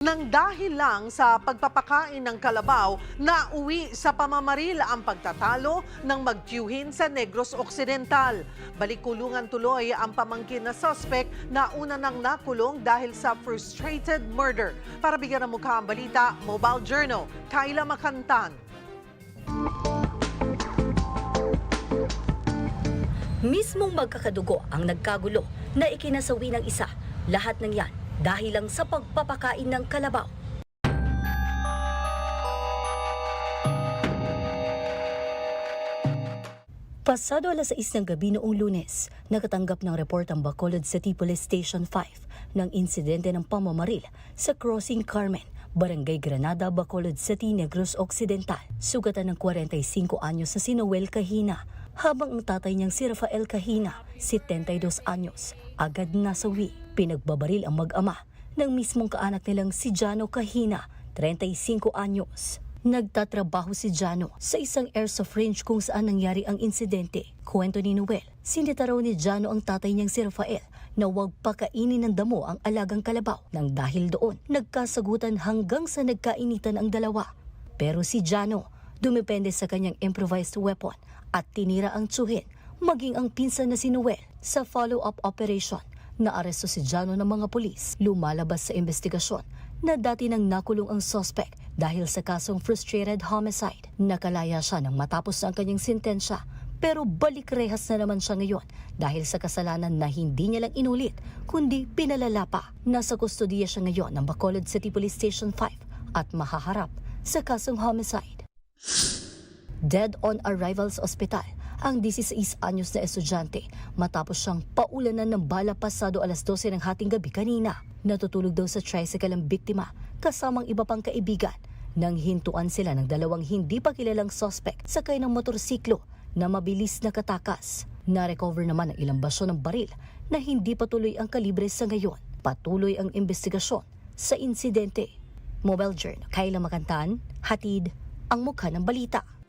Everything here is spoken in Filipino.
Nang dahil lang sa pagpapakain ng kalabaw na uwi sa pamamaril ang pagtatalo ng magtiyuhin sa Negros Occidental. Balikulungan tuloy ang pamangkin na suspect na una nang nakulong dahil sa frustrated murder. Para bigyan ng mukha ang balita, Mobile Journal, Kyla Makantan. Mismong magkakadugo ang nagkagulo na ikinasawi ng isa. Lahat ng yan dahil lang sa pagpapakain ng kalabaw. Pasado alas 6 ng gabi noong lunes, nakatanggap ng report ang Bacolod City Police Station 5 ng insidente ng pamamaril sa Crossing Carmen, Barangay Granada, Bacolod City, Negros Occidental. Sugatan ng 45 anyos na si Noel Kahina, habang ang tatay niyang si Rafael Kahina, 72 anyos, agad nasawi. Pinagbabaril ang mag-ama ng mismong kaanak nilang si Jano Kahina, 35 anyos. Nagtatrabaho si Jano sa isang airsoft range kung saan nangyari ang insidente. Kwento ni Noel, sinita raw ni Jano ang tatay niyang si Rafael na huwag pakainin ng damo ang alagang kalabaw nang dahil doon nagkasagutan hanggang sa nagkainitan ang dalawa. Pero si Jano, dumepende sa kanyang improvised weapon at tinira ang tsuhin maging ang pinsan na si Noel sa follow-up operation. Naaresto si Jano ng mga pulis. Lumalabas sa investigasyon na dati nang nakulong ang suspect dahil sa kasong frustrated homicide. Nakalaya siya nang matapos ang kanyang sentensya pero balik rehas na naman siya ngayon dahil sa kasalanan na hindi niya lang inulit kundi pinalala pa. Nasa kustodiya siya ngayon ng Bacolod City Police Station 5 at mahaharap sa kasong homicide. Dead on arrival sa ospital ang 16 anyos na estudyante matapos siyang paulanan ng bala pasado alas 12 ng hating gabi kanina. Natutulog daw sa tricycle ang biktima kasamang iba pang kaibigan nang hintuan sila ng dalawang hindi pa kilalang suspect sakay ng motorsiklo na mabilis na katakas. Na-recover naman ang ilang basyo ng baril na hindi patuloy ang kalibre sa ngayon. Patuloy ang investigasyon sa insidente. Mobile Journal, Kayla Makantan, Hatid, ang mukha ng balita.